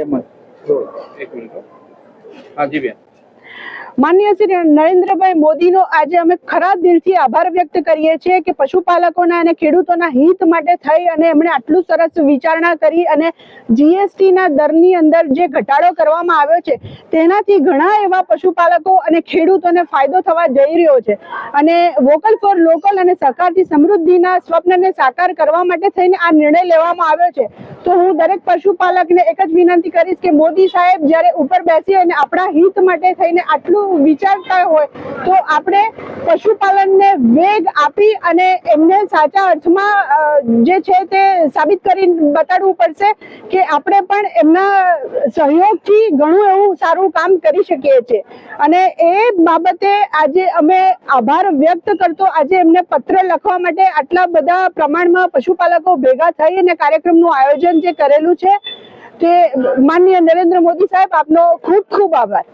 એમ એક મિનિટ હો. બેન. માનનીય શ્રી નરેન્દ્રભાઈ મોદીનો આજે અમે ખરા દિલથી આભાર વ્યક્ત કરીએ છીએ કે પશુપાલકોના અને ખેડૂતોના હિત માટે થઈ અને એમણે આટલું સરસ વિચારણા કરી અને જીએસટી ના દરની અંદર જે ઘટાડો કરવામાં આવ્યો છે તેનાથી ઘણા એવા પશુપાલકો અને ખેડૂતોને ફાયદો થવા જઈ રહ્યો છે. અને વોકલ ફોર લોકલ અને સહકારથી સમૃદ્ધિના સ્વપ્નને સાકાર કરવા માટે થઈને આ નિર્ણય લેવામાં આવ્યો છે. તો હું દરેક પશુપાલકને એક જ વિનંતી કરીશ કે મોદી સાહેબ જ્યારે ઉપર બેસી અને આપણા હિત માટે થઈને આટલું વિચારતા હોય, તો આપણે પશુપાલનને વેગ આપી અને એમને સાચા અર્થમાં જે છે તે સાબિત કરી બતાડવું પડશે કે આપણે પણ એમના સહયોગથી ઘણું એવું સારું કામ કરી શકીએ છીએ. અને એ બાબતે આજે અમે આભાર વ્યક્ત કરતો, આજે એમને પત્ર લખવા માટે આટલા બધા પ્રમાણમાં પશુપાલકો ભેગા થઈ અને કાર્યક્રમનું આયોજન જે કરેલું છે તે માનનીય નરેન્દ્ર મોદી સાહેબ આપનો ખૂબ ખૂબ આભાર.